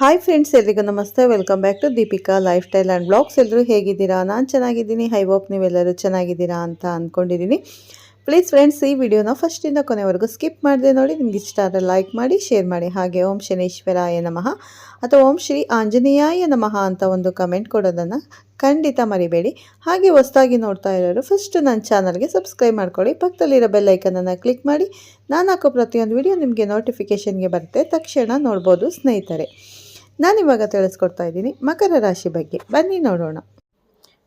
Hi friends ಎಲ್ರಿಗೂ ನಮಸ್ತೆ. Welcome back to Deepika lifestyle and blogs ಎಲ್ಲರೂ ಹೇಗಿದ್ದೀರಾ? ನಾನು ಚೆನ್ನಾಗಿದ್ದೀನಿ. ಹೈ ಹೋಪ್ ನೀವೆಲ್ಲರೂ ಚೆನ್ನಾಗಿದ್ದೀರಾ ಅಂತ ಅಂದ್ಕೊಂಡಿದ್ದೀನಿ ಪ್ಲೀಸ್ ಫ್ರೆಂಡ್ಸ್ ಈ ವಿಡಿಯೋನ ಫಸ್ಟಿಂದ ಕೊನೆವರೆಗೂ ಸ್ಕಿಪ್ ಮಾಡಿದೆ ನೋಡಿ. ನಿಮ್ಗೆ ಇಷ್ಟ ಆದರೆ ಲೈಕ್ ಮಾಡಿ ಶೇರ್ ಮಾಡಿ. ಹಾಗೆ ಓಂ ಶನೇಶ್ವರಾಯ ನಮಃ ಅಥವಾ ಓಂ ಶ್ರೀ ಆಂಜನೇಯಾಯ ನಮಃ ಅಂತ ಒಂದು ಕಮೆಂಟ್ ಕೊಡೋದನ್ನು ಖಂಡಿತ ಮರಿಬೇಡಿ. ಹಾಗೆ ಹೊಸದಾಗಿ ನೋಡ್ತಾ ಇರೋರು ಫಸ್ಟ್ ನನ್ನ ಚಾನಲ್ಗೆ ಸಬ್ಸ್ಕ್ರೈಬ್ ಮಾಡ್ಕೊಳ್ಳಿ. ಪಕ್ಕದಲ್ಲಿರೋ ಬೆಲ್ಲೈಕನನ್ನು ಕ್ಲಿಕ್ ಮಾಡಿ. ನಾನು ಹಾಕೋ ಪ್ರತಿಯೊಂದು ವಿಡಿಯೋ ನಿಮಗೆ ನೋಟಿಫಿಕೇಷನ್ಗೆ ಬರುತ್ತೆ. ತಕ್ಷಣ ನೋಡ್ಬೋದು ಸ್ನೇಹಿತರೆ. ನಾನಿವಾಗ ತಿಳಿಸ್ಕೊಡ್ತಾ ಇದ್ದೀನಿ ಮಕರ ರಾಶಿ ಬಗ್ಗೆ. ಬನ್ನಿ ನೋಡೋಣ.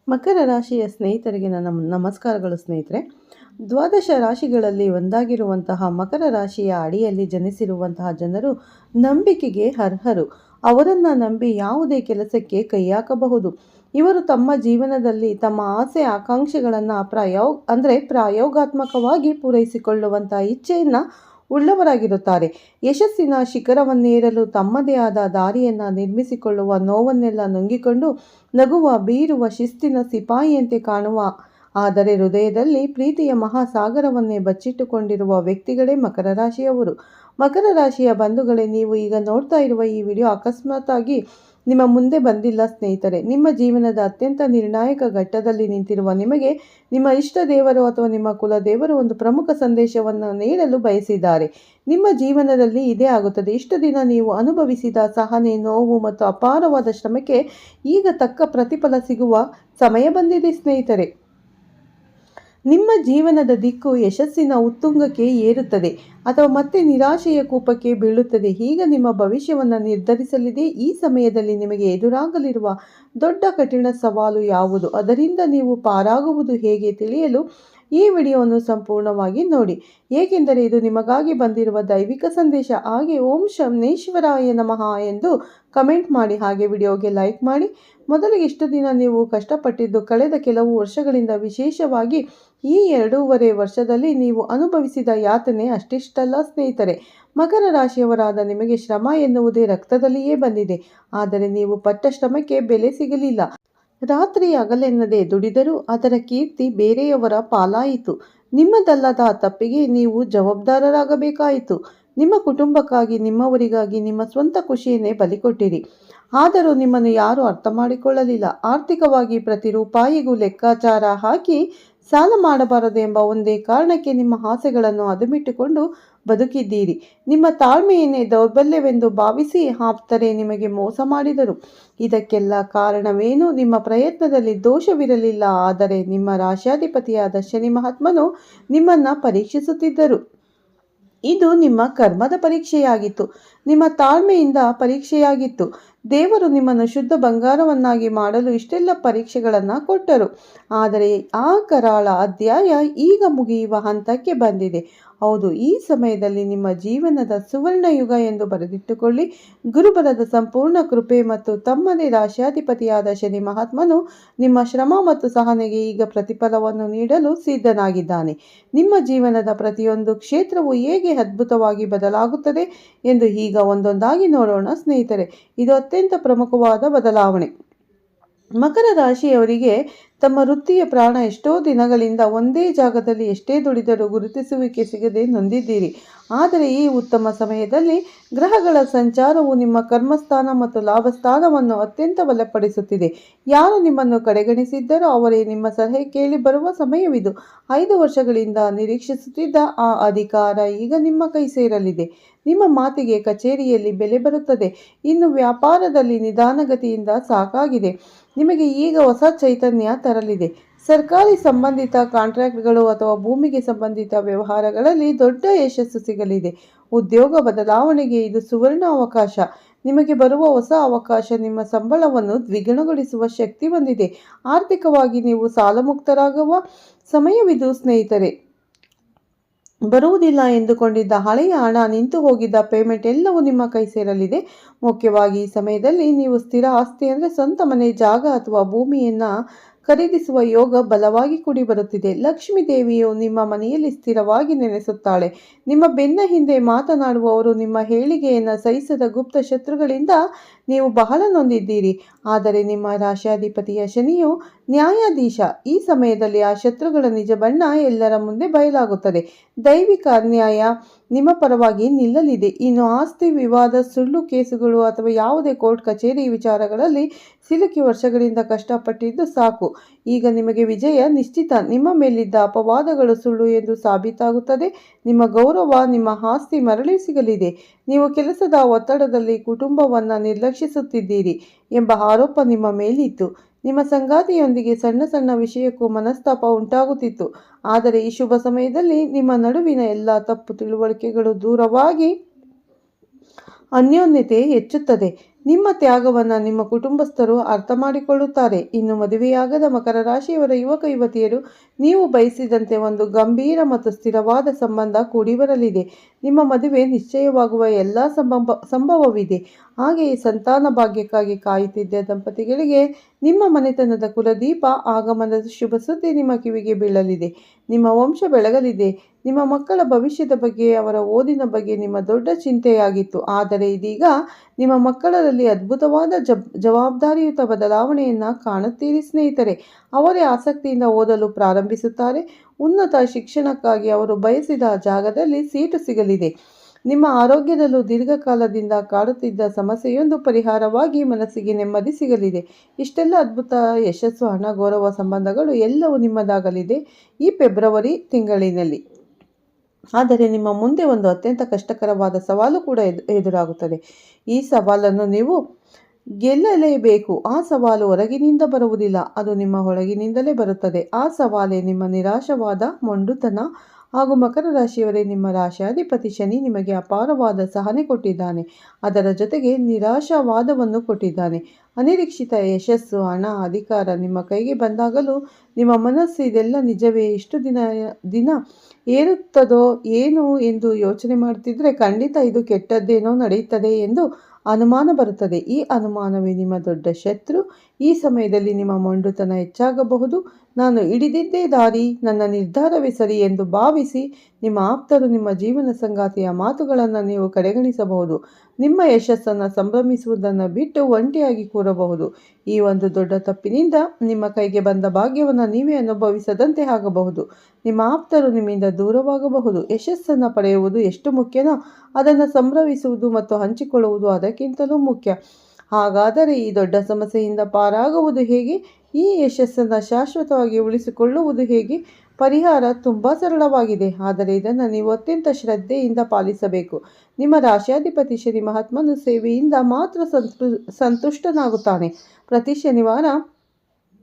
ಮಕರ ರಾಶಿಯ ಸ್ನೇಹಿತರಿಗೆ ನನ್ನ ನಮಸ್ಕಾರಗಳು ಸ್ನೇಹಿತರೆ. ದ್ವಾದಶ ರಾಶಿಗಳಲ್ಲಿ ಒಂದಾಗಿರುವಂತಹ ಮಕರ ರಾಶಿಯ ಅಡಿಯಲ್ಲಿ ಜನಿಸಿರುವಂತಹ ಜನರು ನಂಬಿಕೆಗೆ ಅರ್ಹರು. ಅವರನ್ನು ನಂಬಿ ಯಾವುದೇ ಕೆಲಸಕ್ಕೆ ಕೈ ಹಾಕಬಹುದು. ಇವರು ತಮ್ಮ ಜೀವನದಲ್ಲಿ ತಮ್ಮ ಆಸೆ ಆಕಾಂಕ್ಷೆಗಳನ್ನು ಪ್ರಯೋಗ ಅಂದರೆ ಪ್ರಾಯೋಗಾತ್ಮಕವಾಗಿ ಪೂರೈಸಿಕೊಳ್ಳುವಂಥ ಇಚ್ಛೆಯನ್ನು ಉಳ್ಳವರಾಗಿರುತ್ತಾರೆ. ಯಶಸ್ಸಿನ ಶಿಖರವನ್ನೇರಲು ತಮ್ಮದೇ ಆದ ದಾರಿಯನ್ನು ನಿರ್ಮಿಸಿಕೊಳ್ಳುವ ನೋವನ್ನೆಲ್ಲ ನುಂಗಿಕೊಂಡು ನಗುವ, ಬೀರುವ ಶಿಸ್ತಿನ ಸಿಪಾಯಿಯಂತೆ ಕಾಣುವ, ಆದರೆ ಹೃದಯದಲ್ಲಿ ಪ್ರೀತಿಯ ಮಹಾಸಾಗರವನ್ನೇ ಬಚ್ಚಿಟ್ಟುಕೊಂಡಿರುವ ವ್ಯಕ್ತಿಗಳೇ ಮಕರ ರಾಶಿಯವರು. ಮಕರ ರಾಶಿಯ ಬಂಧುಗಳೇ, ನೀವು ಈಗ ನೋಡ್ತಾ ಇರುವ ಈ ವಿಡಿಯೋ ಅಕಸ್ಮಾತ್ತಾಗಿ ನಿಮ್ಮ ಮುಂದೆ ಬಂದಿಲ್ಲ ಸ್ನೇಹಿತರೆ, ನಿಮ್ಮ ಜೀವನದ ಅತ್ಯಂತ ನಿರ್ಣಾಯಕ ಘಟ್ಟದಲ್ಲಿ ನಿಂತಿರುವ ನಿಮಗೆ ನಿಮ್ಮ ಇಷ್ಟ ದೇವರು ಅಥವಾ ನಿಮ್ಮ ಕುಲ ದೇವರು ಒಂದು ಪ್ರಮುಖ ಸಂದೇಶವನ್ನು ನೀಡಲು ಬಯಸಿದ್ದಾರೆ. ನಿಮ್ಮ ಜೀವನದಲ್ಲಿ ಇದೇ ಆಗುತ್ತದೆ. ಇಷ್ಟು ದಿನ ನೀವು ಅನುಭವಿಸಿದ ಸಹನೆ, ನೋವು ಮತ್ತು ಅಪಾರವಾದ ಶ್ರಮಕ್ಕೆ ಈಗ ತಕ್ಕ ಪ್ರತಿಫಲ ಸಿಗುವ ಸಮಯ ಬಂದಿದೆ ಸ್ನೇಹಿತರೆ. ನಿಮ್ಮ ಜೀವನದ ದಿಕ್ಕು ಯಶಸ್ಸಿನ ಉತ್ತುಂಗಕ್ಕೆ ಏರುತ್ತದೆ ಅಥವಾ ಮತ್ತೆ ನಿರಾಶೆಯ ಕೂಪಕ್ಕೆ ಬೀಳುತ್ತದೆ. ಈಗ ನಿಮ್ಮ ಭವಿಷ್ಯವನ್ನು ನಿರ್ಧರಿಸಲಿದೆ. ಈ ಸಮಯದಲ್ಲಿ ನಿಮಗೆ ಎದುರಾಗಲಿರುವ ದೊಡ್ಡ ಕಠಿಣ ಸವಾಲು ಯಾವುದು? ಅದರಿಂದ ನೀವು ಪಾರಾಗುವುದು ಹೇಗೆ ತಿಳಿಯಲು ಈ ವಿಡಿಯೋವನ್ನು ಸಂಪೂರ್ಣವಾಗಿ ನೋಡಿ. ಏಕೆಂದರೆ ಇದು ನಿಮಗಾಗಿ ಬಂದಿರುವ ದೈವಿಕ ಸಂದೇಶ. ಹಾಗೆ ಓಂ ಶಮ್ನೇಶ್ವರಾಯ ನಮಃ ಎಂದು ಕಮೆಂಟ್ ಮಾಡಿ, ಹಾಗೆ ವಿಡಿಯೋಗೆ ಲೈಕ್ ಮಾಡಿ. ಮೊದಲು ಇಷ್ಟು ದಿನ ನೀವು ಕಷ್ಟಪಟ್ಟಿದ್ದು ಕಳೆದ ಕೆಲವು ವರ್ಷಗಳಿಂದ ವಿಶೇಷವಾಗಿ ಈ ಎರಡೂವರೆ ವರ್ಷದಲ್ಲಿ ನೀವು ಅನುಭವಿಸಿದ ಯಾತನೆ ಅಷ್ಟಿಷ್ಟಲ್ಲ ಸ್ನೇಹಿತರೆ. ಮಕರ ರಾಶಿಯವರಾದ ನಿಮಗೆ ಶ್ರಮ ಎನ್ನುವುದೇ ರಕ್ತದಲ್ಲಿಯೇ ಬಂದಿದೆ. ಆದರೆ ನೀವು ಪಟ್ಟ ಶ್ರಮಕ್ಕೆ ಬೆಲೆ ಸಿಗಲಿಲ್ಲ. ರಾತ್ರಿ ಹಗಲೆನ್ನದೆ ದುಡಿದರೂ ಅದರ ಕೀರ್ತಿ ಬೇರೆಯವರ ಪಾಲಾಯಿತು. ನಿಮ್ಮದಲ್ಲದ ತಪ್ಪಿಗೆ ನೀವು ಜವಾಬ್ದಾರರಾಗಬೇಕಾಯಿತು. ನಿಮ್ಮ ಕುಟುಂಬಕ್ಕಾಗಿ, ನಿಮ್ಮವರಿಗಾಗಿ ನಿಮ್ಮ ಸ್ವಂತ ಖುಷಿಯನ್ನೇ ಬಲಿಕೊಟ್ಟಿರಿ. ಆದರೂ ನಿಮ್ಮನ್ನು ಯಾರೂ ಅರ್ಥ ಮಾಡಿಕೊಳ್ಳಲಿಲ್ಲ ಆರ್ಥಿಕವಾಗಿ ಪ್ರತಿ ರೂಪಾಯಿಗೂ ಲೆಕ್ಕಾಚಾರ ಹಾಕಿ ಸಾಲ ಮಾಡಬಾರದು ಎಂಬ ಒಂದೇ ಕಾರಣಕ್ಕೆ ನಿಮ್ಮ ಆಸೆಗಳನ್ನು ಅದುಮಿಟ್ಟುಕೊಂಡು ಬದುಕಿದ್ದೀರಿ. ನಿಮ್ಮ ತಾಳ್ಮೆಯನ್ನೇ ದೌರ್ಬಲ್ಯವೆಂದು ಭಾವಿಸಿ ಆಪ್ತರೆ ನಿಮಗೆ ಮೋಸ ಮಾಡಿದರು. ಇದಕ್ಕೆಲ್ಲ ಕಾರಣವೇನು? ನಿಮ್ಮ ಪ್ರಯತ್ನದಲ್ಲಿ ದೋಷವಿರಲಿಲ್ಲ, ಆದರೆ ನಿಮ್ಮ ರಾಶ್ಯಾಧಿಪತಿಯಾದ ಶನಿ ಮಹಾತ್ಮನು ನಿಮ್ಮನ್ನು ಪರೀಕ್ಷಿಸುತ್ತಿದ್ದರು. ಇದು ನಿಮ್ಮ ಕರ್ಮದ ಪರೀಕ್ಷೆಯಾಗಿತ್ತು. ನಿಮ್ಮ ತಾಳ್ಮೆಯಿಂದ ಪರೀಕ್ಷೆಯಾಗಿತ್ತು. ದೇವರು ನಿಮ್ಮನ್ನು ಶುದ್ಧ ಬಂಗಾರವನ್ನಾಗಿ ಮಾಡಲು ಇಷ್ಟೆಲ್ಲ ಪರೀಕ್ಷೆಗಳನ್ನು ಕೊಟ್ಟರು. ಆದರೆ ಆ ಕರಾಳ ಅಧ್ಯಾಯ ಈಗ ಮುಗಿಯುವ ಹಂತಕ್ಕೆ ಬಂದಿದೆ. ಹೌದು, ಈ ಸಮಯದಲ್ಲಿ ನಿಮ್ಮ ಜೀವನದ ಸುವರ್ಣ ಯುಗ ಎಂದು ಬರೆದಿಟ್ಟುಕೊಳ್ಳಿ. ಗುರುಬಲದ ಸಂಪೂರ್ಣ ಕೃಪೆ ಮತ್ತು ತಮ್ಮದೇ ರಾಶ್ಯಾಧಿಪತಿಯಾದ ಶನಿ ಮಹಾತ್ಮನು ನಿಮ್ಮ ಶ್ರಮ ಮತ್ತು ಸಹನೆಗೆ ಈಗ ಪ್ರತಿಫಲವನ್ನು ನೀಡಲು ಸಿದ್ಧನಾಗಿದ್ದಾನೆ. ನಿಮ್ಮ ಜೀವನದ ಪ್ರತಿಯೊಂದು ಕ್ಷೇತ್ರವು ಹೇಗೆ ಅದ್ಭುತವಾಗಿ ಬದಲಾಗುತ್ತದೆ ಎಂದು ಈಗ ಒಂದೊಂದಾಗಿ ನೋಡೋಣ ಸ್ನೇಹಿತರೆ. ಇದು ಅತ್ಯಂತ ಪ್ರಮುಖವಾದ ಬದಲಾವಣೆ. ಮಕರ ರಾಶಿಯವರಿಗೆ ತಮ್ಮ ವೃತ್ತಿಯ ಪ್ರಾಣ ಎಷ್ಟೋ ದಿನಗಳಿಂದ ಒಂದೇ ಜಾಗದಲ್ಲಿ ಎಷ್ಟೇ ದುಡಿದರೂ ಗುರುತಿಸುವಿಕೆ ಸಿಗದೆ ನೊಂದಿದ್ದೀರಿ. ಆದರೆ ಈ ಉತ್ತಮ ಸಮಯದಲ್ಲಿ ಗ್ರಹಗಳ ಸಂಚಾರವು ನಿಮ್ಮ ಕರ್ಮಸ್ಥಾನ ಮತ್ತು ಲಾಭಸ್ಥಾನವನ್ನು ಅತ್ಯಂತ ಬಲಪಡಿಸುತ್ತಿದೆ. ಯಾರು ನಿಮ್ಮನ್ನು ಕಡೆಗಣಿಸಿದ್ದರೋ ಅವರೇ ನಿಮ್ಮ ಸಲಹೆ ಕೇಳಿ ಬರುವ ಸಮಯವಿದು. ಐದು ವರ್ಷಗಳಿಂದ ನಿರೀಕ್ಷಿಸುತ್ತಿದ್ದ ಆ ಅಧಿಕಾರ ಈಗ ನಿಮ್ಮ ಕೈ ಸೇರಲಿದೆ. ನಿಮ್ಮ ಮಾತಿಗೆ ಕಚೇರಿಯಲ್ಲಿ ಬೆಲೆ ಬರುತ್ತದೆ. ಇನ್ನು ವ್ಯಾಪಾರದಲ್ಲಿ ನಿಧಾನಗತಿಯಿಂದ ಸಾಕಾಗಿದೆ. ನಿಮಗೆ ಈಗ ಹೊಸ ಚೈತನ್ಯ ತರಲಿದೆ. ಸರ್ಕಾರಿ ಸಂಬಂಧಿತ ಕಾಂಟ್ರಾಕ್ಟ್ಗಳು ಅಥವಾ ಭೂಮಿಗೆ ಸಂಬಂಧಿತ ವ್ಯವಹಾರಗಳಲ್ಲಿ ದೊಡ್ಡ ಯಶಸ್ಸು ಸಿಗಲಿದೆ. ಉದ್ಯೋಗ ಬದಲಾವಣೆಗೆ ಇದು ಸುವರ್ಣ ಅವಕಾಶ. ನಿಮಗೆ ಬರುವ ಹೊಸ ಅವಕಾಶ ನಿಮ್ಮ ಸಂಬಳವನ್ನು ದ್ವಿಗುಣಗೊಳಿಸುವ ಶಕ್ತಿ ಹೊಂದಿದೆ. ಆರ್ಥಿಕವಾಗಿ ನೀವು ಸಾಲಮುಕ್ತರಾಗುವ ಸಮಯವಿದು ಸ್ನೇಹಿತರೆ. ಬರುವುದಿಲ್ಲ ಎಂದುಕೊಂಡಿದ್ದ ಹಳೆಯ ಹಣ ನಿಂತು ಹೋಗಿದ್ದ ಪೇಮೆಂಟ್ ಎಲ್ಲವೂ ನಿಮ್ಮ ಕೈ ಸೇರಲಿದೆ. ಮುಖ್ಯವಾಗಿ ಈ ಸಮಯದಲ್ಲಿ ನೀವು ಸ್ಥಿರ ಆಸ್ತಿ ಅಂದರೆ ಸ್ವಂತ ಮನೆ, ಜಾಗ ಅಥವಾ ಭೂಮಿಯನ್ನು ಖರೀದಿಸುವ ಯೋಗ ಬಲವಾಗಿ ಕೂಡಿ ಬರುತ್ತಿದೆ. ಲಕ್ಷ್ಮೀ ದೇವಿಯು ನಿಮ್ಮ ಮನೆಯಲ್ಲಿ ಸ್ಥಿರವಾಗಿ ನೆನೆಸುತ್ತಾಳೆ ನಿಮ್ಮ ಬೆನ್ನ ಹಿಂದೆ ಮಾತನಾಡುವವರು ನಿಮ್ಮ ಹೇಳಿಗೆಯನ್ನು ಸಹಿಸದ ಗುಪ್ತ ಶತ್ರುಗಳಿಂದ ನೀವು ಬಹಳ ನೊಂದಿದ್ದೀರಿ. ಆದರೆ ನಿಮ್ಮ ರಾಶ್ಯಾಧಿಪತಿಯ ಶನಿಯು ನ್ಯಾಯಾಧೀಶ. ಈ ಸಮಯದಲ್ಲಿ ಆ ಶತ್ರುಗಳ ನಿಜ ಬಣ್ಣ ಎಲ್ಲರ ಮುಂದೆ ಬಯಲಾಗುತ್ತದೆ. ದೈವಿಕ ಅನ್ಯಾಯ ನಿಮ್ಮ ಪರವಾಗಿ ನಿಲ್ಲಲಿದೆ. ಇನ್ನು ಆಸ್ತಿ ವಿವಾದ, ಸುಳ್ಳು ಕೇಸುಗಳು ಅಥವಾ ಯಾವುದೇ ಕೋರ್ಟ್ ಕಚೇರಿ ವಿಚಾರಗಳಲ್ಲಿ ಸಿಲುಕಿ ವರ್ಷಗಳಿಂದ ಕಷ್ಟಪಟ್ಟಿದ್ದು ಸಾಕು. ಈಗ ನಿಮಗೆ ವಿಜಯ ನಿಶ್ಚಿತ. ನಿಮ್ಮ ಮೇಲಿದ್ದ ಅಪವಾದಗಳು ಸುಳ್ಳು ಎಂದು ಸಾಬೀತಾಗುತ್ತದೆ. ನಿಮ್ಮ ಗೌರವ, ನಿಮ್ಮ ಆಸ್ತಿ ಮರಳಿ ಸಿಗಲಿದೆ. ನೀವು ಕೆಲಸದ ಒತ್ತಡದಲ್ಲಿ ಕುಟುಂಬವನ್ನು ನಿರ್ಲಕ್ಷಿಸುತ್ತಿದ್ದೀರಿ ಎಂಬ ಆರೋಪ ನಿಮ್ಮ ಮೇಲಿತ್ತು. ನಿಮ್ಮ ಸಂಗಾತಿಯೊಂದಿಗೆ ಸಣ್ಣ ಸಣ್ಣ ವಿಷಯಕ್ಕೂ ಮನಸ್ತಾಪ ಉಂಟಾಗುತ್ತಿತ್ತು. ಆದರೆ ಈ ಶುಭ ಸಮಯದಲ್ಲಿ ನಿಮ್ಮ ನಡುವಿನ ಎಲ್ಲ ತಪ್ಪು ತಿಳುವಳಿಕೆಗಳು ದೂರವಾಗಿ ಅನ್ಯೋನ್ಯತೆ ಹೆಚ್ಚುತ್ತದೆ. ನಿಮ್ಮ ತ್ಯಾಗವನ್ನು ನಿಮ್ಮ ಕುಟುಂಬಸ್ಥರು ಅರ್ಥ ಮಾಡಿಕೊಳ್ಳುತ್ತಾರೆ ಇನ್ನು ಮದುವೆಯಾಗದ ಮಕರ ರಾಶಿಯವರ ಯುವಕ ಯುವತಿಯರು, ನೀವು ಬಯಸಿದಂತೆ ಒಂದು ಗಂಭೀರ ಮತ್ತು ಸ್ಥಿರವಾದ ಸಂಬಂಧ ಕೂಡಿ ಬರಲಿದೆ. ನಿಮ್ಮ ಮದುವೆ ನಿಶ್ಚಯವಾಗುವ ಎಲ್ಲ ಸಂಭವ ಸಂಭವವಿದೆ. ಹಾಗೆಯೇ ಸಂತಾನ ಭಾಗ್ಯಕ್ಕಾಗಿ ಕಾಯುತ್ತಿದ್ದ ದಂಪತಿಗಳಿಗೆ ನಿಮ್ಮ ಮನೆತನದ ಕುಲದೀಪ, ಆಗಮನದ ಶುಭ ಸುದ್ದಿ ನಿಮ್ಮ ಕಿವಿಗೆ ಬೀಳಲಿದೆ. ನಿಮ್ಮ ವಂಶ ಬೆಳಗಲಿದೆ. ನಿಮ್ಮ ಮಕ್ಕಳ ಭವಿಷ್ಯದ ಬಗ್ಗೆ, ಅವರ ಓದಿನ ಬಗ್ಗೆ ನಿಮ್ಮ ದೊಡ್ಡ ಚಿಂತೆಯಾಗಿತ್ತು. ಆದರೆ ಇದೀಗ ನಿಮ್ಮ ಮಕ್ಕಳಲ್ಲಿ ಅದ್ಭುತವಾದ ಜಬ್, ಜವಾಬ್ದಾರಿಯುತ ಬದಲಾವಣೆಯನ್ನು ಕಾಣುತ್ತೀರಿ ಸ್ನೇಹಿತರೆ. ಅವರೇ ಆಸಕ್ತಿಯಿಂದ ಓದಲು ಪ್ರಾರಂಭಿಸುತ್ತಾರೆ. ಉನ್ನತ ಶಿಕ್ಷಣಕ್ಕಾಗಿ ಅವರು ಬಯಸಿದ ಜಾಗದಲ್ಲಿ ಸೀಟು ಸಿಗಲಿದೆ. ನಿಮ್ಮ ಆರೋಗ್ಯದಲ್ಲೂ ದೀರ್ಘಕಾಲದಿಂದ ಕಾಡುತ್ತಿದ್ದ ಸಮಸ್ಯೆಯೊಂದು ಪರಿಹಾರವಾಗಿ ಮನಸ್ಸಿಗೆ ನೆಮ್ಮದಿ ಸಿಗಲಿದೆ. ಇಷ್ಟೆಲ್ಲ ಅದ್ಭುತ, ಯಶಸ್ಸು, ಹಣ, ಗೌರವ, ಸಂಬಂಧಗಳು ಎಲ್ಲವೂ ನಿಮ್ಮದಾಗಲಿದೆ ಈ ಫೆಬ್ರವರಿ ತಿಂಗಳಿನಲ್ಲಿ. ಆದರೆ ನಿಮ್ಮ ಮುಂದೆ ಒಂದು ಅತ್ಯಂತ ಕಷ್ಟಕರವಾದ ಸವಾಲು ಕೂಡ ಎದು, ಎದುರಾಗುತ್ತದೆ. ಈ ಸವಾಲನ್ನು ನೀವು ಗೆಲ್ಲಲೇಬೇಕು. ಆ ಸವಾಲು ಹೊರಗಿನಿಂದ ಬರುವುದಿಲ್ಲ. ಅದು ನಿಮ್ಮ ಒಳಗಿನಿಂದಲೇ ಬರುತ್ತದೆ. ಆ ಸವಾಲೇ ನಿಮ್ಮ ನಿರಾಶವಾದ, ಮೊಂಡುತನ ಹಾಗೂ ಮಕರ ರಾಶಿಯವರೇ, ನಿಮ್ಮ ರಾಶಾಧಿಪತಿ ಶನಿ ನಿಮಗೆ ಅಪಾರವಾದ ಸಹನೆ ಕೊಟ್ಟಿದ್ದಾನೆ. ಅದರ ಜೊತೆಗೆ ನಿರಾಶಾವಾದವನ್ನು ಕೊಟ್ಟಿದ್ದಾನೆ. ಅನಿರೀಕ್ಷಿತ ಯಶಸ್ಸು, ಹಣ, ಅಧಿಕಾರ ನಿಮ್ಮ ಕೈಗೆ ಬಂದಾಗಲೂ ನಿಮ್ಮ ಮನಸ್ಸು ಇದೆಲ್ಲ ನಿಜವೇ? ಇಷ್ಟು ದಿನ ದಿನ ಏರುತ್ತದೋ ಏನು ಎಂದು ಯೋಚನೆ ಮಾಡುತ್ತಿದ್ದರೆ ಖಂಡಿತ ಇದು ಕೆಟ್ಟದ್ದೇನೋ ನಡೆಯುತ್ತದೆ ಎಂದು ಅನುಮಾನ ಬರುತ್ತದೆ. ಈ ಅನುಮಾನವೇ ನಿಮ್ಮ ದೊಡ್ಡ ಶತ್ರು. ಈ ಸಮಯದಲ್ಲಿ ನಿಮ್ಮ ಮೊಂಡುತನ ಹೆಚ್ಚಾಗಬಹುದು. ನಾನು ಹಿಡಿದಿದ್ದೇ ದಾರಿ. ನನ್ನ ನಿರ್ಧಾರವೇ ಸರಿ ಎಂದು ಭಾವಿಸಿ ನಿಮ್ಮ ಆಪ್ತರು ನಿಮ್ಮ ಜೀವನ ಸಂಗಾತಿಯ ಮಾತುಗಳನ್ನು ನೀವು ಕಡೆಗಣಿಸಬಹುದು. ನಿಮ್ಮ ಯಶಸ್ಸನ್ನು ಸಂಭ್ರಮಿಸುವುದನ್ನು ಬಿಟ್ಟು ಒಂಟಿಯಾಗಿ ಕೂರಬಹುದು. ಈ ಒಂದು ದೊಡ್ಡ ತಪ್ಪಿನಿಂದ ನಿಮ್ಮ ಕೈಗೆ ಬಂದ ಭಾಗ್ಯವನ್ನು ನೀವೇ ಅನುಭವಿಸದಂತೆ ಆಗಬಹುದು. ನಿಮ್ಮ ಆಪ್ತರು ನಿಮ್ಮಿಂದ ದೂರವಾಗಬಹುದು. ಯಶಸ್ಸನ್ನು ಪಡೆಯುವುದು ಎಷ್ಟು ಮುಖ್ಯನೋ ಅದನ್ನು ಸಂಭ್ರಮಿಸುವುದು ಮತ್ತು ಹಂಚಿಕೊಳ್ಳುವುದು ಅದಕ್ಕಿಂತಲೂ ಮುಖ್ಯ. ಹಾಗಾದರೆ ಈ ದೊಡ್ಡ ಸಮಸ್ಯೆಯಿಂದ ಪಾರಾಗುವುದು ಹೇಗೆ? ಈ ಯಶಸ್ಸನ್ನು ಶಾಶ್ವತವಾಗಿ ಉಳಿಸಿಕೊಳ್ಳುವುದು ಹೇಗೆ? ಪರಿಹಾರ ತುಂಬ ಸರಳವಾಗಿದೆ, ಆದರೆ ಇದನ್ನು ನೀವು ಅತ್ಯಂತ ಶ್ರದ್ಧೆಯಿಂದ ಪಾಲಿಸಬೇಕು. ನಿಮ್ಮ ರಾಶ್ಯಾಧಿಪತಿ ಶ್ರೀ ಮಹಾತ್ಮನು ಸೇವೆಯಿಂದ ಮಾತ್ರ ಸಂತು, ಸಂತುಷ್ಟನಾಗುತ್ತಾನೆ. ಪ್ರತಿ ಶನಿವಾರ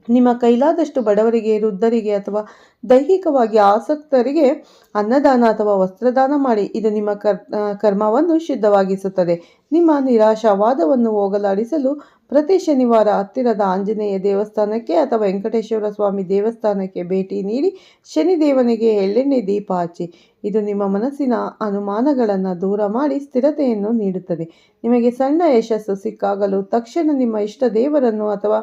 ನಿಮ್ಮ ಕೈಲಾದಷ್ಟು ಬಡವರಿಗೆ, ವೃದ್ಧರಿಗೆ ಅಥವಾ ದೈಹಿಕವಾಗಿ ಆಸಕ್ತರಿಗೆ ಅನ್ನದಾನ ಅಥವಾ ವಸ್ತ್ರದಾನ ಮಾಡಿ. ಇದು ನಿಮ್ಮ ಕರ್ ಕರ್ಮವನ್ನು ಶುದ್ಧವಾಗಿಸುತ್ತದೆ. ನಿಮ್ಮ ನಿರಾಶಾವಾದವನ್ನು ಹೋಗಲಾಡಿಸಲು ಪ್ರತಿ ಶನಿವಾರ ಹತ್ತಿರದ ಆಂಜನೇಯ ದೇವಸ್ಥಾನಕ್ಕೆ ಅಥವಾ ವೆಂಕಟೇಶ್ವರ ಸ್ವಾಮಿ ದೇವಸ್ಥಾನಕ್ಕೆ ಭೇಟಿ ನೀಡಿ ಶನಿದೇವನಿಗೆ ಎಳ್ಳೆಣ್ಣೆ ದೀಪ ಹಚ್ಚಿ. ಇದು ನಿಮ್ಮ ಮನಸ್ಸಿನ ಅನುಮಾನಗಳನ್ನು ದೂರ ಮಾಡಿ ಸ್ಥಿರತೆಯನ್ನು ನೀಡುತ್ತದೆ. ನಿಮಗೆ ಸಣ್ಣ ಯಶಸ್ಸು ಸಿಕ್ಕಾಗಲು ತಕ್ಷಣ ನಿಮ್ಮ ಇಷ್ಟ ದೇವರನ್ನು ಅಥವಾ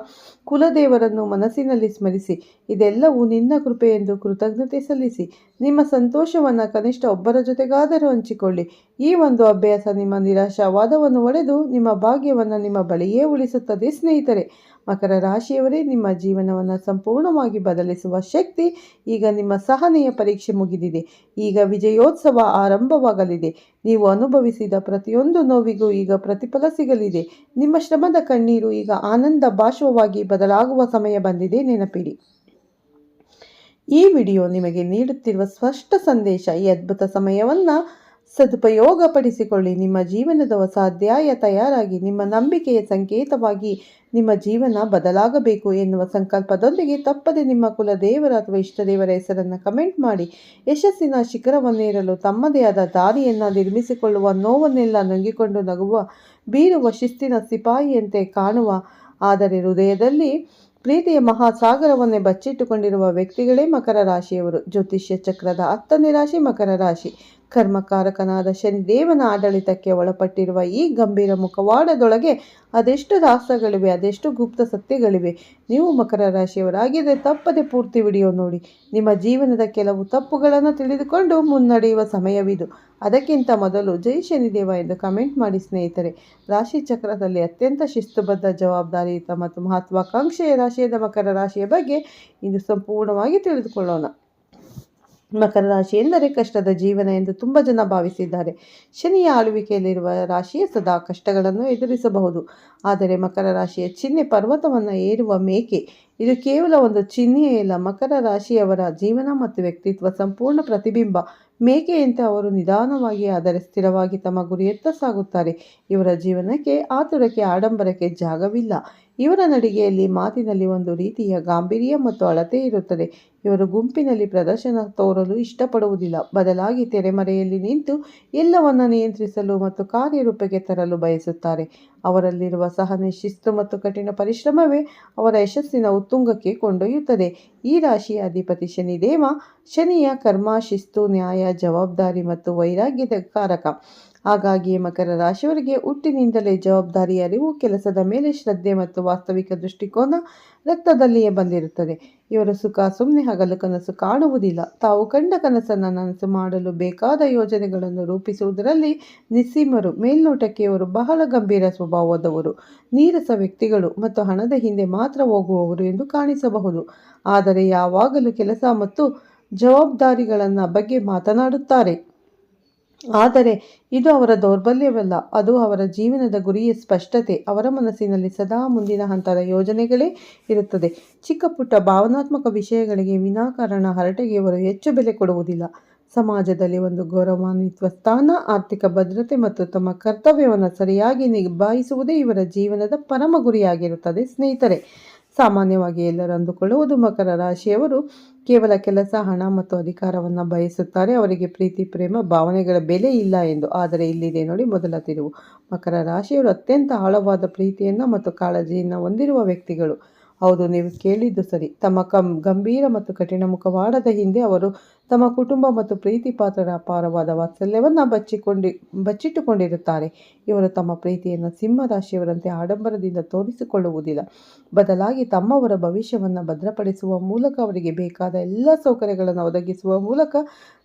ಕುಲದೇವರನ್ನು ಮನಸ್ಸಿನಲ್ಲಿ ಸ್ಮರಿಸಿ. ಇದೆಲ್ಲವೂ ನಿನ್ನ ಕೃಪೆ ಎಂದು ಕೃತಜ್ಞತೆ ಸಲ್ಲಿಸಿ. ನಿಮ್ಮ ಸಂತೋಷವನ್ನು ಕನಿಷ್ಠ ಒಬ್ಬರ ಜೊತೆಗಾದರೂ ಹಂಚಿಕೊಳ್ಳಿ. ಈ ಒಂದು ಅಭ್ಯಾಸ ನಿಮ್ಮ ನಿರಾಶಾವಾದವನ್ನು ಒಡೆದು ನಿಮ್ಮ ಭಾಗ್ಯವನ್ನು ನಿಮ್ಮ ಬಳಿಯೇ ಉಳಿಸುತ್ತದೆ. ಸ್ನೇಹಿತರೆ, ಮಕರ ರಾಶಿಯವರೇ, ನಿಮ್ಮ ಜೀವನವನ್ನು ಸಂಪೂರ್ಣವಾಗಿ ಬದಲಿಸುವ ಶಕ್ತಿ ಈಗ ನಿಮ್ಮ ಸಹನೆಯ ಪರೀಕ್ಷೆ ಮುಗಿದಿದೆ. ಈಗ ವಿಜಯೋತ್ಸವ ಆರಂಭವಾಗಲಿದೆ. ನೀವು ಅನುಭವಿಸಿದ ಪ್ರತಿಯೊಂದು ನೋವಿಗೂ ಈಗ ಪ್ರತಿಫಲ ಸಿಗಲಿದೆ. ನಿಮ್ಮ ಶ್ರಮದ ಕಣ್ಣೀರು ಈಗ ಆನಂದ ಭಾಷವಾಗಿ ಬದಲಾಗುವ ಸಮಯ ಬಂದಿದೆ. ನೆನಪಿಡಿ. ಈ ವಿಡಿಯೋ ನಿಮಗೆ ನೀಡುತ್ತಿರುವ ಸ್ಪಷ್ಟ ಸಂದೇಶ, ಈ ಅದ್ಭುತ ಸಮಯವನ್ನು ಸದುಪಯೋಗಪಡಿಸಿಕೊಳ್ಳಿ. ನಿಮ್ಮ ಜೀವನದ ಹೊಸ ಅಧ್ಯಾಯ ತಯಾರಾಗಿ, ನಿಮ್ಮ ನಂಬಿಕೆಯ ಸಂಕೇತವಾಗಿ ನಿಮ್ಮ ಜೀವನ ಬದಲಾಗಬೇಕು ಎನ್ನುವ ಸಂಕಲ್ಪದೊಂದಿಗೆ ತಪ್ಪದೆ ನಿಮ್ಮ ಕುಲ ದೇವರ ಅಥವಾ ಇಷ್ಟದೇವರ ಹೆಸರನ್ನು ಕಮೆಂಟ್ ಮಾಡಿ. ಯಶಸ್ಸಿನ ಶಿಖರವನ್ನೇರಲು ತಮ್ಮದೇ ಆದ ದಾರಿಯನ್ನು ನಿರ್ಮಿಸಿಕೊಳ್ಳುವ ನೋವನ್ನೆಲ್ಲ ನುಂಗಿಕೊಂಡು ನಗುವ, ಬೀರುವ ಶಿಸ್ತಿನ ಸಿಪಾಯಿಯಂತೆ ಕಾಣುವ, ಆದರೆ ಹೃದಯದಲ್ಲಿ ಪ್ರೀತಿಯ ಮಹಾಸಾಗರವನ್ನೇ ಬಚ್ಚಿಟ್ಟುಕೊಂಡಿರುವ ವ್ಯಕ್ತಿಗಳೇ ಮಕರ ರಾಶಿಯವರು. ಜ್ಯೋತಿಷ್ಯ ಚಕ್ರದ ಹತ್ತನೇ ರಾಶಿ ಮಕರ ರಾಶಿ. ಕರ್ಮಕಾರಕನಾದ ಶನಿದೇವನ ಆಡಳಿತಕ್ಕೆ ಒಳಪಟ್ಟಿರುವ ಈ ಗಂಭೀರ ಮುಖವಾಡದೊಳಗೆ ಅದೆಷ್ಟು ರಹಸ್ಯಗಳಿವೆ ಅದೆಷ್ಟು ಗುಪ್ತ ಸತ್ಯಗಳಿವೆ, ನೀವು ಮಕರ ರಾಶಿಯವರಾಗಿದ್ದರೆ ತಪ್ಪದೆ ಪೂರ್ತಿ ವಿಡಿಯೋ ನೋಡಿ. ನಿಮ್ಮ ಜೀವನದ ಕೆಲವು ತಪ್ಪುಗಳನ್ನು ತಿಳಿದುಕೊಂಡು ಮುನ್ನಡೆಯುವ ಸಮಯವಿದು. ಅದಕ್ಕಿಂತ ಮೊದಲು ಜೈ ಶನಿದೇವ ಎಂದು ಕಮೆಂಟ್ ಮಾಡಿ ಸ್ನೇಹಿತರೆ. ರಾಶಿ ಚಕ್ರದಲ್ಲಿ ಅತ್ಯಂತ ಶಿಸ್ತುಬದ್ಧ ಜವಾಬ್ದಾರಿಯುತ ಮತ್ತು ಮಹತ್ವಾಕಾಂಕ್ಷೆಯ ರಾಶಿಯಾದ ಮಕರ ರಾಶಿಯ ಬಗ್ಗೆ ಇಂದು ಸಂಪೂರ್ಣವಾಗಿ ತಿಳಿದುಕೊಳ್ಳೋಣ. ಮಕರ ರಾಶಿ ಎಂದರೆ ಕಷ್ಟದ ಜೀವನ ಎಂದು ತುಂಬ ಜನ ಭಾವಿಸಿದ್ದಾರೆ. ಶನಿಯ ಆಳ್ವಿಕೆಯಲ್ಲಿರುವ ರಾಶಿಯ ಸದಾ ಕಷ್ಟಗಳನ್ನು ಎದುರಿಸಬಹುದು. ಆದರೆ ಮಕರ ರಾಶಿಯ ಚಿಹ್ನೆ ಪರ್ವತವನ್ನು ಏರುವ ಮೇಕೆ, ಇದು ಕೇವಲ ಒಂದು ಚಿಹ್ನೆಯೇ ಇಲ್ಲ ಮಕರ ರಾಶಿಯವರ ಜೀವನ ಮತ್ತು ವ್ಯಕ್ತಿತ್ವ ಸಂಪೂರ್ಣ ಪ್ರತಿಬಿಂಬ. ಮೇಕೆಯಂತೆ ಅವರು ನಿಧಾನವಾಗಿ ಆದರೆ ಸ್ಥಿರವಾಗಿ ತಮ್ಮ ಗುರಿಯತ್ತ ಸಾಗುತ್ತಾರೆ. ಇವರ ಜೀವನಕ್ಕೆ, ಆತುರಕ್ಕೆ, ಆಡಂಬರಕ್ಕೆ ಜಾಗವಿಲ್ಲ. ಇವರ ನಡಿಗೆಯಲ್ಲಿ ಮಾತಿನಲ್ಲಿ ಒಂದು ರೀತಿಯ ಗಾಂಭೀರ್ಯ ಮತ್ತು ಅಳತೆ ಇರುತ್ತದೆ. ಇವರು ಗುಂಪಿನಲ್ಲಿ ಪ್ರದರ್ಶನ ತೋರಲು ಇಷ್ಟಪಡುವುದಿಲ್ಲ. ಬದಲಾಗಿ ತೆರೆಮರೆಯಲ್ಲಿ ನಿಂತು ಎಲ್ಲವನ್ನ ನಿಯಂತ್ರಿಸಲು ಮತ್ತು ಕಾರ್ಯರೂಪಕ್ಕೆ ತರಲು ಬಯಸುತ್ತಾರೆ. ಅವರಲ್ಲಿರುವ ಸಹನೆ, ಶಿಸ್ತು ಮತ್ತು ಕಠಿಣ ಪರಿಶ್ರಮವೇ ಅವರ ಯಶಸ್ಸಿನ ಉತ್ತುಂಗಕ್ಕೆ ಕೊಂಡೊಯ್ಯುತ್ತದೆ. ಈ ರಾಶಿಯ ಅಧಿಪತಿ ಶನಿದೇವ, ಶನಿಯ ಕರ್ಮ, ಶಿಸ್ತು, ನ್ಯಾಯ, ಜವಾಬ್ದಾರಿ ಮತ್ತು ವೈರಾಗ್ಯದ ಕಾರಕ. ಹಾಗಾಗಿ ಮಕರ ರಾಶಿಯವರಿಗೆ ಹುಟ್ಟಿನಿಂದಲೇ ಜವಾಬ್ದಾರಿ ಅರಿವು, ಕೆಲಸದ ಮೇಲೆ ಶ್ರದ್ಧೆ ಮತ್ತು ವಾಸ್ತವಿಕ ದೃಷ್ಟಿಕೋನ ರಕ್ತದಲ್ಲಿಯೇ ಬಂದಿರುತ್ತದೆ. ಇವರ ಸುಖ ಸುಮ್ಮನೆ ಹಗಲು ಕನಸು ಕಾಣುವುದಿಲ್ಲ. ತಾವು ಕಂಡ ಕನಸನ್ನು ನನಸು ಮಾಡಲು ಬೇಕಾದ ಯೋಜನೆಗಳನ್ನು ರೂಪಿಸುವುದರಲ್ಲಿ ನಿಸ್ಸೀಮರು, ಮೇಲ್ನೋಟಕ್ಕೆ ಇವರು ಬಹಳ ಗಂಭೀರ ಸ್ವಭಾವದವರು. ನೀರಸ ವ್ಯಕ್ತಿಗಳು ಮತ್ತು ಹಣದ ಹಿಂದೆ ಮಾತ್ರ ಹೋಗುವವರು ಎಂದು ಕಾಣಿಸಬಹುದು. ಆದರೆ ಯಾವಾಗಲೂ ಕೆಲಸ ಮತ್ತು ಜವಾಬ್ದಾರಿಗಳನ್ನು ಬಗ್ಗೆ ಮಾತನಾಡುತ್ತಾರೆ. ಆದರೆ ಇದು ಅವರ ದೌರ್ಬಲ್ಯವಲ್ಲ, ಅದು ಅವರ ಜೀವನದ ಗುರಿಯ ಸ್ಪಷ್ಟತೆ. ಅವರ ಮನಸ್ಸಿನಲ್ಲಿ ಸದಾ ಮುಂದಿನ ಹಂತದ ಯೋಜನೆಗಳೇ ಇರುತ್ತದೆ. ಚಿಕ್ಕ ಪುಟ್ಟ ಭಾವನಾತ್ಮಕ ವಿಷಯಗಳಿಗೆ ವಿನಾಕಾರಣ ಹರಟೆಗೆ ಅವರು ಹೆಚ್ಚು ಬೆಲೆ ಕೊಡುವುದಿಲ್ಲ. ಸಮಾಜದಲ್ಲಿ ಒಂದು ಗೌರವಾನ್ವಿತ ಸ್ಥಾನ, ಆರ್ಥಿಕ ಭದ್ರತೆ ಮತ್ತು ತಮ್ಮ ಕರ್ತವ್ಯವನ್ನು ಸರಿಯಾಗಿ ನಿಭಾಯಿಸುವುದೇ ಇವರ ಜೀವನದ ಪರಮ ಗುರಿಯಾಗಿರುತ್ತದೆ ಸ್ನೇಹಿತರೆ. ಸಾಮಾನ್ಯವಾಗಿ ಎಲ್ಲರೂ ಅಂದುಕೊಳ್ಳುವುದು ಮಕರ ರಾಶಿಯವರು ಕೇವಲ ಕೆಲಸ, ಹಣ ಮತ್ತು ಅಧಿಕಾರವನ್ನು ಬಯಸುತ್ತಾರೆ. ಅವರಿಗೆ ಪ್ರೀತಿ, ಪ್ರೇಮ, ಭಾವನೆಗಳ ಬೆಲೆ ಇಲ್ಲ ಎಂದು. ಆದರೆ ಇಲ್ಲಿದೆ ನೋಡಿ ಮೊದಲ ತಿರುವು. ಮಕರ ರಾಶಿಯವರು ಅತ್ಯಂತ ಆಳವಾದ ಪ್ರೀತಿಯನ್ನು ಮತ್ತು ಕಾಳಜಿಯನ್ನು ಹೊಂದಿರುವ ವ್ಯಕ್ತಿಗಳು. ಹೌದು, ನೀವು ಕೇಳಿದ್ದು ಸರಿ. ತಮ್ಮ ಕಂ, ಗಂಭೀರ ಮತ್ತು ಕಠಿಣ ಮುಖವಾಡದ ಹಿಂದೆ ಅವರು ತಮ್ಮ ಕುಟುಂಬ ಮತ್ತು ಪ್ರೀತಿ ಪಾತ್ರರ ಅಪಾರವಾದ ವಾತ್ಸಲ್ಯವನ್ನು ಬಚ್ಚಿಕೊಂಡು, ಬಚ್ಚಿಟ್ಟುಕೊಂಡಿರುತ್ತಾರೆ. ಇವರು ತಮ್ಮ ಪ್ರೀತಿಯನ್ನು ಸಿಂಹ ರಾಶಿಯವರಂತೆ ಆಡಂಬರದಿಂದ ತೋರಿಸಿಕೊಳ್ಳುವುದಿಲ್ಲ. ಬದಲಾಗಿ ತಮ್ಮವರ ಭವಿಷ್ಯವನ್ನು ಭದ್ರಪಡಿಸುವ ಮೂಲಕ ಅವರಿಗೆ ಬೇಕಾದ ಎಲ್ಲ ಸೌಕರ್ಯಗಳನ್ನು ಒದಗಿಸುವ ಮೂಲಕ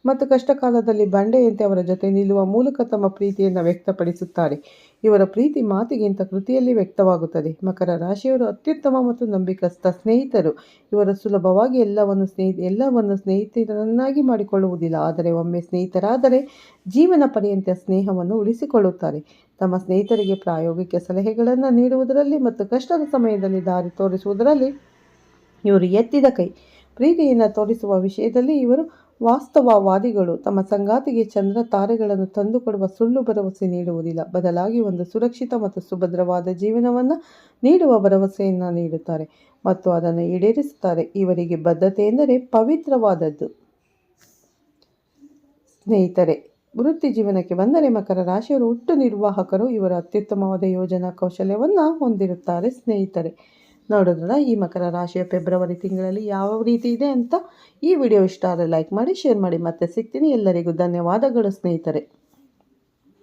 ಮತ್ತು ಕಷ್ಟಕಾಲದಲ್ಲಿ ಬಂಡೆಯಂತೆ ಅವರ ಜೊತೆ ನಿಲ್ಲುವ ಮೂಲಕ ತಮ್ಮ ಪ್ರೀತಿಯನ್ನು ವ್ಯಕ್ತಪಡಿಸುತ್ತಾರೆ. ಇವರ ಪ್ರೀತಿ ಮಾತಿಗಿಂತ ಕೃತಿಯಲ್ಲಿ ವ್ಯಕ್ತವಾಗುತ್ತದೆ. ಮಕರ ರಾಶಿಯವರು ಅತ್ಯುತ್ತಮ ಮತ್ತು ನಂಬಿಕಸ್ಥ ಸ್ನೇಹಿತರು. ಇವರು ಸುಲಭವಾಗಿ ಎಲ್ಲವನ್ನು ಸ್ನೇಹಿ, ಎಲ್ಲವನ್ನು ಸ್ನೇಹಿತರನ್ನಾಗಿ ಮಾಡಿಕೊಳ್ಳುವುದಿಲ್ಲ. ಆದರೆ ಒಮ್ಮೆ ಸ್ನೇಹಿತರಾದರೆ ಜೀವನ ಪರ್ಯಂತ ಸ್ನೇಹವನ್ನು ಉಳಿಸಿಕೊಳ್ಳುತ್ತಾರೆ. ತಮ್ಮ ಸ್ನೇಹಿತರಿಗೆ ಪ್ರಾಯೋಗಿಕ ಸಲಹೆಗಳನ್ನು ನೀಡುವುದರಲ್ಲಿ ಮತ್ತು ಕಷ್ಟದ ಸಮಯದಲ್ಲಿ ದಾರಿ ತೋರಿಸುವುದರಲ್ಲಿ ಇವರು ಎತ್ತಿದ ಕೈ. ಪ್ರೀತಿಯನ್ನು ತೋರಿಸುವ ವಿಷಯದಲ್ಲಿ ಇವರು ವಾಸ್ತವವಾದಿಗಳು. ತಮ್ಮ ಸಂಗಾತಿಗೆ ಚಂದ್ರ ತಾರೆಗಳನ್ನು ತಂದುಕೊಡುವ ಸುಳ್ಳು ಭರವಸೆ ನೀಡುವುದಿಲ್ಲ. ಬದಲಾಗಿ ಒಂದು ಸುರಕ್ಷಿತ ಮತ್ತು ಸುಭದ್ರವಾದ ಜೀವನವನ್ನು ನೀಡುವ ಭರವಸೆಯನ್ನು ನೀಡುತ್ತಾರೆ ಮತ್ತು ಅದನ್ನು ಈಡೇರಿಸುತ್ತಾರೆ. ಇವರಿಗೆ ಬದ್ಧತೆ ಎಂದರೆ ಪವಿತ್ರವಾದದ್ದು. ಸ್ನೇಹಿತರೆ, ವೃತ್ತಿ ಜೀವನಕ್ಕೆ ಬಂದರೆ ಮಕರ ರಾಶಿಯವರು ಹುಟ್ಟು ನಿರ್ವಾಹಕರು. ಇವರ ಅತ್ಯುತ್ತಮವಾದ ಯೋಜನಾ ಕೌಶಲ್ಯವನ್ನು ಹೊಂದಿರುತ್ತಾರೆ ಸ್ನೇಹಿತರೆ. ನೋಡಿದ್ರಲ್ಲ ಈ ಮಕರ ರಾಶಿಯ ಫೆಬ್ರವರಿ ತಿಂಗಳಲ್ಲಿ ಯಾವ ರೀತಿ ಇದೆ ಅಂತ ಈ ವಿಡಿಯೋ ಇಷ್ಟ ಆದರೆ ಲೈಕ್ ಮಾಡಿ, ಶೇರ್ ಮಾಡಿ. ಮತ್ತೆ ಸಿಗ್ತೀನಿ. ಎಲ್ಲರಿಗೂ ಧನ್ಯವಾದಗಳು ಸ್ನೇಹಿತರೆ.